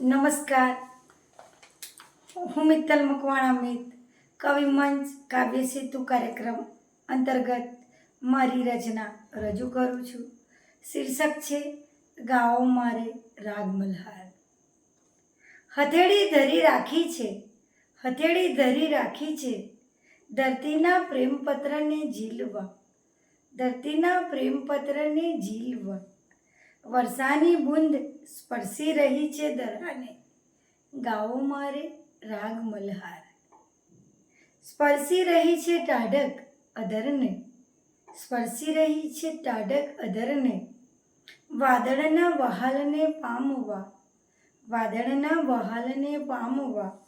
નમસ્કાર. હું મિત્તલ મકવાણા મિત, કવિ મંચ કાવ્ય સેતુ કાર્યક્રમ અંતર્ગત મારી રચના રજૂ કરું છું. શીર્ષક છે, ગાઓ મારે રાગ મલ્હાર હથેળી ધરી રાખી છે, હથેળી ધરી રાખી છે, ધરતીના પ્રેમપત્રને ઝીલવા, ધરતીના પ્રેમપત્રને ઝીલવા. વર્ષાની બુંદ સ્પર્શી રહી છે દરાને. ગાઓ મારે રાગ મલ્હાર. સ્પર્શી રહી છે ટાઢક અધરને. સ્પર્શી રહી છે ટાઢક અધરને. વાદળના વહાલને પામવા. વાદળના વહાલને પામવા.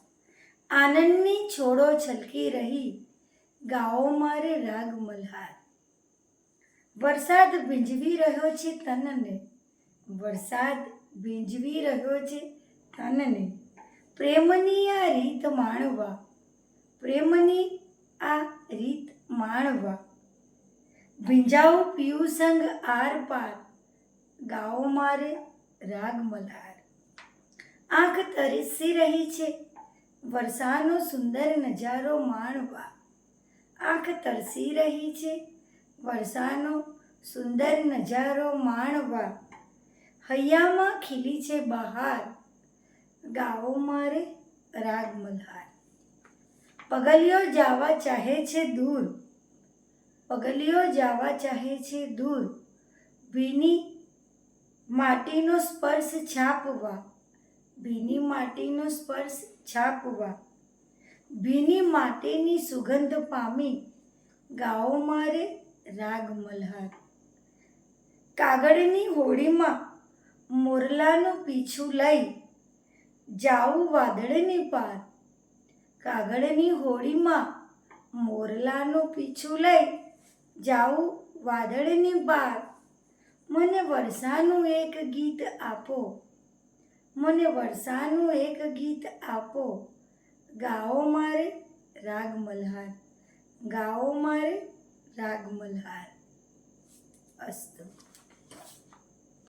આનંદની છોડો છલકી રહી. ગાઓ મારે રાગ મલ્હાર. વરસાદ ભીંજવી રહ્યો છે તનને. વરસાદ ભીંજવી રહ્યો છે તનને પ્રેમની આ રીત માણવા. પ્રેમની આ રીત માણવા. ભીંજાઓ પીયું સંગ આર પાર. ગાઓ મારે રાગ મલ્હાર આંખ તરસી રહી છે. વરસાદનો સુંદર નજારો માણવા. આંખ તરસી રહી છે. વરસાદનો સુંદર નજારો માણવા. હૈયામાં ખીલી છે બહાર. ગાવો મારે રાગ મલ્હાર પગલિયો જાવા ચાહે છે દૂર. પગલિયો જાવા ચાહે છે દૂર. ભીની માટીનો સ્પર્શ છાપવા. ભીની માટીનો સ્પર્શ છાપવા. ભીની માટીની સુગંધ પામી. ગાઓ મારે રાગ મલ્હાર કાગળની હોડીમાં મોરલાનું પીછું લઈ જાઉં વાદળની પાર. કાગળની હોડીમાં મોરલાનું પીછું લઈ જાઉં વાદળની પાર મને વર્ષાનું એક ગીત આપો. મને વર્ષાનું એક ગીત આપો. ગાઓ મારે રાગ મલ્હાર ગાઓ મારે રાગ મલ્હાર અસ્તુ.